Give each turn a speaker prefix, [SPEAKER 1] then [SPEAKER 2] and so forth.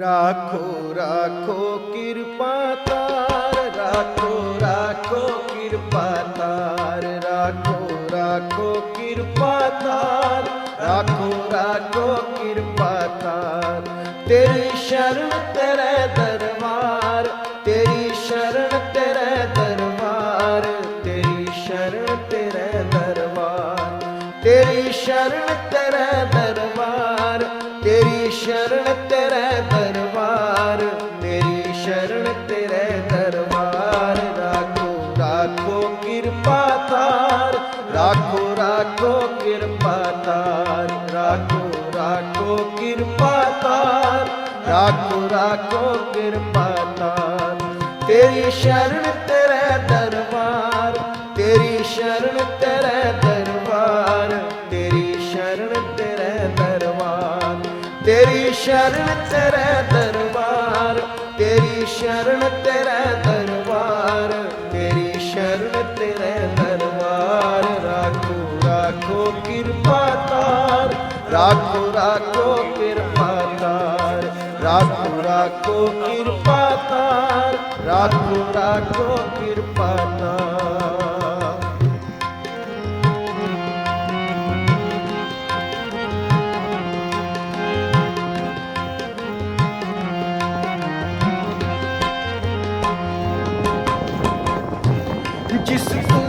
[SPEAKER 1] ਰਾਖੋ ਰਾਖੋ ਕਿਰਪਾ ਤਾਰ ਰਾਖੋ ਰਾਖੋ ਕਿਰਪਾ ਤਾਰ ਰਾਖੋ ਰਾਖੋ ਕਿਰਪਾ ਤਾਰ ਰਾਖੋ ਰਾਖੋ ਕਿਰਪਾ ਤਾਰ ਤੇਰੀ ਸ਼ਰਨ ਤੇਰੇ ਦਰਬਾਰ ਤੇਰੀ ਸ਼ਰਨ ਤੇਰੇ ਦਰਬਾਰ ਤੇਰੀ ਸ਼ਰਨ ਤੇਰੇ ਦਰਬਾਰ ਤੇਰੀ ਸ਼ਰਨ ਤੇਰੇ ਦਰਬਾਰ ਤੇਰੀ ਸ਼ਰਨ ਤੇਰੇ ਰਾਖੋ ਰਾਖੋ ਕਿਰਪਾ ਤਾਰ ਰਾਖੋ ਰਾਖੋ ਕਿਰਪਾ ਤਾਰ ਰਾਖੋ ਰਾਖੋ ਕਿਰਪਾ ਤਾਰ ਤੇਰੀ ਸ਼ਰਨ ਤੇਰੇ ਦਰਬਾਰ ਤੇਰੀ ਸ਼ਰਨ ਤੇਰੇ ਦਰਬਾਰ ਤੇਰੀ ਸ਼ਰਨ ਤੇਰੇ ਦਰਬਾਰ ਤੇਰੀ ਸ਼ਰਨ ਤੇਰੇ ਦਰਬਾਰ ਤੇਰੀ ਸ਼ਰਨ ਤੇਰੇ ਦਰਬਾਰ ਤੇਰੀ ਰਾਖੋ ਕਿਰਪਾ ਤਾਰ। ਰਾਖੋ ਰਾਖੋ ਕਿਰਪਾ ਤਾਰ। ਰਾਖੋ ਰਾਖੋ ਕਿਰਪਾ ਤਾਰ। ਰਾਖੋ ਰਾਖੋ ਕਿਰਪਾ ਤਾਰ। ਜਿਸ ਤੂੰ